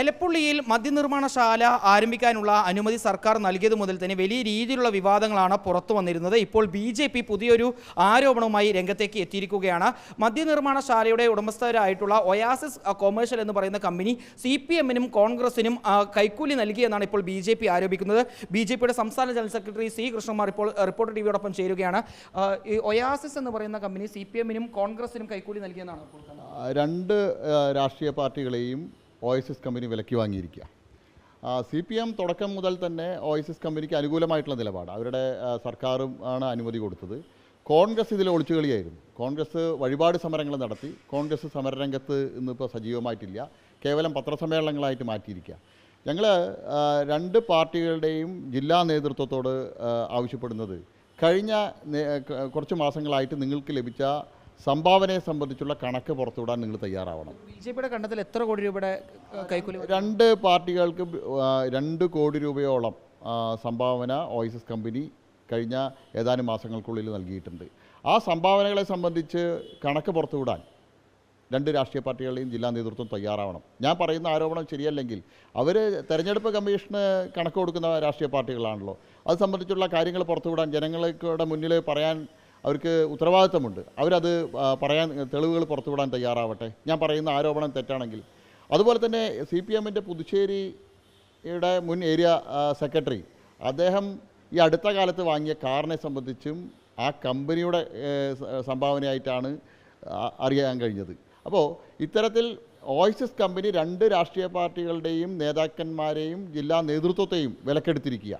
എലപ്പുള്ളിയിൽ മദ്യനിർമ്മാണശാല ആരംഭിക്കാനുള്ള അനുമതി സർക്കാർ നൽകിയത് മുതൽ തന്നെ വലിയ രീതിയിലുള്ള വിവാദങ്ങളാണ് പുറത്തു വന്നിരുന്നത്. ഇപ്പോൾ ബി ജെ പി പുതിയൊരു ആരോപണവുമായി രംഗത്തേക്ക് എത്തിയിരിക്കുകയാണ്. മദ്യനിർമ്മാണശാലയുടെ ഉടമസ്ഥരായിട്ടുള്ള ഒയാസിസ് കൊമേഴ്ഷ്യൽ എന്ന് പറയുന്ന കമ്പനി സി പി എമ്മിനും കോൺഗ്രസിനും കൈക്കൂലി നൽകിയെന്നാണ് ഇപ്പോൾ ബി ജെ പി ആരോപിക്കുന്നത്. ബി ജെ പിയുടെ സംസ്ഥാന ജനറൽ സെക്രട്ടറി സി കൃഷ്ണകുമാർ ഇപ്പോൾ റിപ്പോർട്ട് ടി വിയോടൊപ്പം ചേരുകയാണ് ഈ ഒയാസിസ് എന്ന് പറയുന്ന കമ്പനി സി പി എമ്മിനും കോൺഗ്രസിനും കൈക്കൂലി നൽകിയെന്നാണ് രണ്ട് രാഷ്ട്രീയ പാർട്ടികളെയും ഓയസിസ് കമ്പനി വിലക്കി വാങ്ങിയിരിക്കുക. സി പി എം തുടക്കം മുതൽ തന്നെ ഒ എസ് എസ് കമ്പനിക്ക് അനുകൂലമായിട്ടുള്ള നിലപാട്. അവരുടെ സർക്കാരും ആണ് അനുമതി കൊടുത്തത്. കോൺഗ്രസ് ഇതിൽ ഒളിച്ചുകളിയായിരുന്നു. കോൺഗ്രസ് വഴിപാട് സമരങ്ങൾ നടത്തി. കോൺഗ്രസ് സമരരംഗത്ത് ഇന്നിപ്പോൾ സജീവമായിട്ടില്ല. കേവലം പത്രസമ്മേളനങ്ങളായിട്ട് മാറ്റിയിരിക്കുക. ഞങ്ങൾ രണ്ട് പാർട്ടികളുടെയും ജില്ലാ നേതൃത്വത്തോട് ആവശ്യപ്പെടുന്നത് കഴിഞ്ഞ കുറച്ച് മാസങ്ങളായിട്ട് നിങ്ങൾക്ക് ലഭിച്ച സംഭാവനയെ സംബന്ധിച്ചുള്ള കണക്ക് പുറത്തുവിടാൻ നിങ്ങൾ തയ്യാറാവണം. ബി ജെ പിയുടെ കണ്ടത്തിൽ എത്ര കോടി രൂപയുടെ കൈക്കൂലി രണ്ട് പാർട്ടികൾക്ക് രണ്ട് കോടി രൂപയോളം സംഭാവന ഓയിസസ് കമ്പനി കഴിഞ്ഞ ഏതാനും മാസങ്ങൾക്കുള്ളിൽ നൽകിയിട്ടുണ്ട്. ആ സംഭാവനകളെ സംബന്ധിച്ച് കണക്ക് പുറത്തുവിടാൻ രണ്ട് രാഷ്ട്രീയ പാർട്ടികളുടെയും ജില്ലാ നേതൃത്വം തയ്യാറാവണം. ഞാൻ പറയുന്ന ആരോപണം ശരിയല്ലെങ്കിൽ അവർ തെരഞ്ഞെടുപ്പ് കമ്മീഷന് കണക്ക് കൊടുക്കുന്ന രാഷ്ട്രീയ പാർട്ടികളാണല്ലോ. അത് സംബന്ധിച്ചുള്ള കാര്യങ്ങൾ പുറത്തുവിടാൻ ജനങ്ങളുടെ മുന്നിൽ പറയാൻ അവർക്ക് ഉത്തരവാദിത്തമുണ്ട്. അവരത് പറയാൻ തെളിവുകൾ പുറത്തുവിടാൻ തയ്യാറാവട്ടെ. ഞാൻ പറയുന്ന ആരോപണം തെറ്റാണെങ്കിൽ. അതുപോലെ തന്നെ സി പി എമ്മിന്റെ പുതുച്ചേരിയുടെ മുൻ ഏരിയ സെക്രട്ടറി അദ്ദേഹം ഈ അടുത്ത കാലത്ത് വാങ്ങിയ കാറിനെ സംബന്ധിച്ചും ആ കമ്പനിയുടെ സംഭാവനയായിട്ടാണ് അറിയാൻ കഴിഞ്ഞത്. അപ്പോൾ ഇത്തരത്തിൽ ഓയിസസ് കമ്പനി രണ്ട് രാഷ്ട്രീയ പാർട്ടികളുടെയും നേതാക്കന്മാരെയും ജില്ലാ നേതൃത്വത്തെയും വിലക്കെടുത്തിരിക്കുക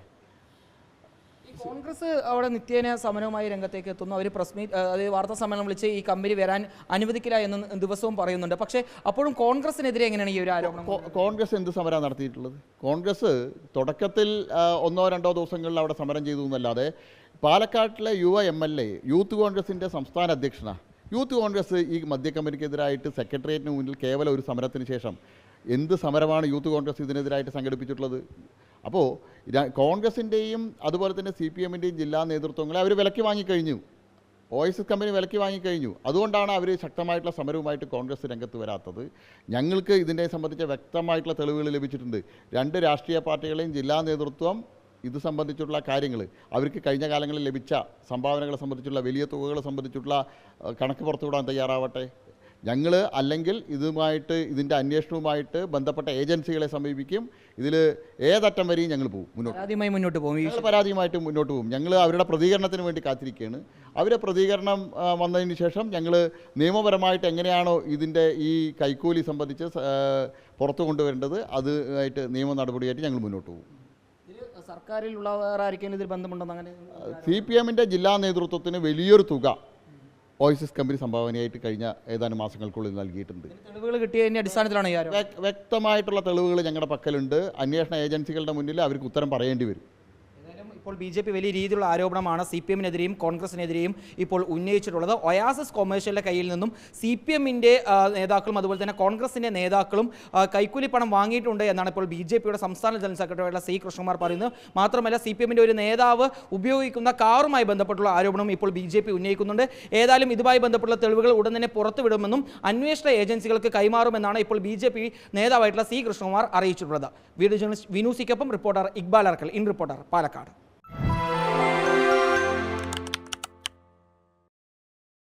കോൺഗ്രസ് അവിടെ നിത്യേന സമരവുമായി രംഗത്തേക്ക് എത്തുന്നു. അവർ പ്രസ് മീറ്റ് അതായത് വാർത്താ സമ്മേളനം വിളിച്ച് ഈ കമ്പനി വരാൻ അനുവദിക്കില്ല എന്ന് ദിവസവും പറയുന്നുണ്ട്. പക്ഷേ അപ്പോഴും കോൺഗ്രസിനെതിരെ എങ്ങനെയാണ് ഈ ഒരു ആരോപണം കോൺഗ്രസ് എന്ത് സമരം നടത്തിയിട്ടുള്ളത്? കോൺഗ്രസ് തുടക്കത്തിൽ ഒന്നോ രണ്ടോ ദിവസങ്ങളിൽ അവിടെ സമരം ചെയ്തു എന്നല്ലാതെ പാലക്കാട്ടിലെ യുവ എം എൽ എ യൂത്ത് കോൺഗ്രസിന്റെ സംസ്ഥാന അധ്യക്ഷനാണ് യൂത്ത് കോൺഗ്രസ് ഈ മദ്യക്കമ്പനിക്കെതിരായിട്ട് സെക്രട്ടേറിയറ്റിന് മുന്നിൽ കേവലം ഒരു സമരത്തിന് ശേഷം എന്ത് സമരമാണ് യൂത്ത് കോൺഗ്രസ് ഇതിനെതിരായിട്ട് സംഘടിപ്പിച്ചിട്ടുള്ളത്? അപ്പോൾ കോൺഗ്രസിന്റെയും അതുപോലെ തന്നെ സി പി എമ്മിന്റെയും ജില്ലാ നേതൃത്വങ്ങളെ അവർ വിലക്കി വാങ്ങിക്കഴിഞ്ഞു. ഒ എസ് എസ് കമ്പനി വിലക്കി വാങ്ങിക്കഴിഞ്ഞു. അതുകൊണ്ടാണ് അവർ ശക്തമായിട്ടുള്ള സമരവുമായിട്ട് കോൺഗ്രസ് രംഗത്ത് വരാത്തത്. ഞങ്ങൾക്ക് ഇതിനെ സംബന്ധിച്ച വ്യക്തമായിട്ടുള്ള തെളിവുകൾ ലഭിച്ചിട്ടുണ്ട്. രണ്ട് രാഷ്ട്രീയ പാർട്ടികളെയും ജില്ലാ നേതൃത്വം ഇത് സംബന്ധിച്ചുള്ള കാര്യങ്ങൾ അവർക്ക് കഴിഞ്ഞ കാലങ്ങളിൽ ലഭിച്ച സംഭാവനകളെ സംബന്ധിച്ചുള്ള വലിയ തുകകളെ സംബന്ധിച്ചുള്ള കണക്ക് പുറത്തുവിടാൻ തയ്യാറാവട്ടെ? ഞങ്ങൾ അല്ലെങ്കിൽ ഇതുമായിട്ട് ഇതിന്റെ അന്വേഷണവുമായിട്ട് ബന്ധപ്പെട്ട ഏജൻസികളെ സമീപിക്കും. ഇതിൽ ഏതറ്റം വരെയും ഞങ്ങൾ പോകും മുന്നോട്ട്. മുന്നോട്ട് പോകും ഞങ്ങൾ പരാതിയുമായിട്ട് മുന്നോട്ട് പോകും ഞങ്ങൾ അവരുടെ പ്രതികരണത്തിന് വേണ്ടി കാത്തിരിക്കുകയാണ്. അവരുടെ പ്രതികരണം വന്നതിന് ശേഷം ഞങ്ങൾ നിയമപരമായിട്ട് എങ്ങനെയാണോ ഇതിന്റെ ഈ കൈക്കൂലി സംബന്ധിച്ച് പുറത്തു കൊണ്ടുവരേണ്ടത് അത് ആയിട്ട് നിയമ നടപടിയായിട്ട് ഞങ്ങൾ മുന്നോട്ട് പോകും സർക്കാരിലുള്ള ഇതിൽ ബന്ധമുണ്ടെന്ന് അങ്ങനെ സി പി എമ്മിന്റെ ജില്ലാ നേതൃത്വത്തിന് വലിയൊരു തുക ഓയിസസ് കമ്പനി സംഭാവനയായിട്ട് കഴിഞ്ഞ ഏതാനും മാസങ്ങൾക്കുള്ളിൽ നൽകിയിട്ടുണ്ട്. തെളിവുകൾ കിട്ടിയതിന്റെ അടിസ്ഥാനത്തിലാണ് വ്യക്തമായിട്ടുള്ള തെളിവുകൾ ഞങ്ങളുടെ പക്കലുണ്ട്. അന്വേഷണ ഏജൻസികളുടെ മുന്നിൽ അവർക്ക് ഉത്തരം പറയേണ്ടി വരും. ഇപ്പോൾ ബി ജെ പി വലിയ രീതിയിലുള്ള ആരോപണമാണ് സി പി എമ്മിനെതിരെയും കോൺഗ്രസിനെതിരെയും ഇപ്പോൾ ഉന്നയിച്ചിട്ടുള്ളത്. ഒയാസസ് കൊമേഴ്ഷ്യലിന്റെ കയ്യിൽ നിന്നും സി പി എമ്മിന്റെ നേതാക്കളും അതുപോലെ തന്നെ കോൺഗ്രസിന്റെ നേതാക്കളും കൈക്കൂലി പണം വാങ്ങിയിട്ടുണ്ട് എന്നാണ് ഇപ്പോൾ ബി ജെ പിയുടെ സംസ്ഥാന ജനറൽ സെക്രട്ടറിയായിട്ടുള്ള സി കൃഷ്ണകുമാർ പറയുന്നത്. മാത്രമല്ല സി പി എമ്മിന്റെ ഒരു നേതാവ് ഉപയോഗിക്കുന്ന കാറുമായി ബന്ധപ്പെട്ടുള്ള ആരോപണം ഇപ്പോൾ ബി ജെ പി ഉന്നയിക്കുന്നുണ്ട്. ഏതായാലും ഇതുമായി ബന്ധപ്പെട്ടുള്ള തെളിവുകൾ ഉടൻ തന്നെ പുറത്തുവിടുമെന്നും അന്വേഷണ ഏജൻസികൾക്ക് കൈമാറുമെന്നാണ് ഇപ്പോൾ ബി ജെ പി നേതാവായിട്ടുള്ള സി കൃഷ്ണകുമാർ അറിയിച്ചിട്ടുള്ളത്. Video journalist Vinu സിക്കൊപ്പം reporter Iqbal Arkkal in reporter Palakkad.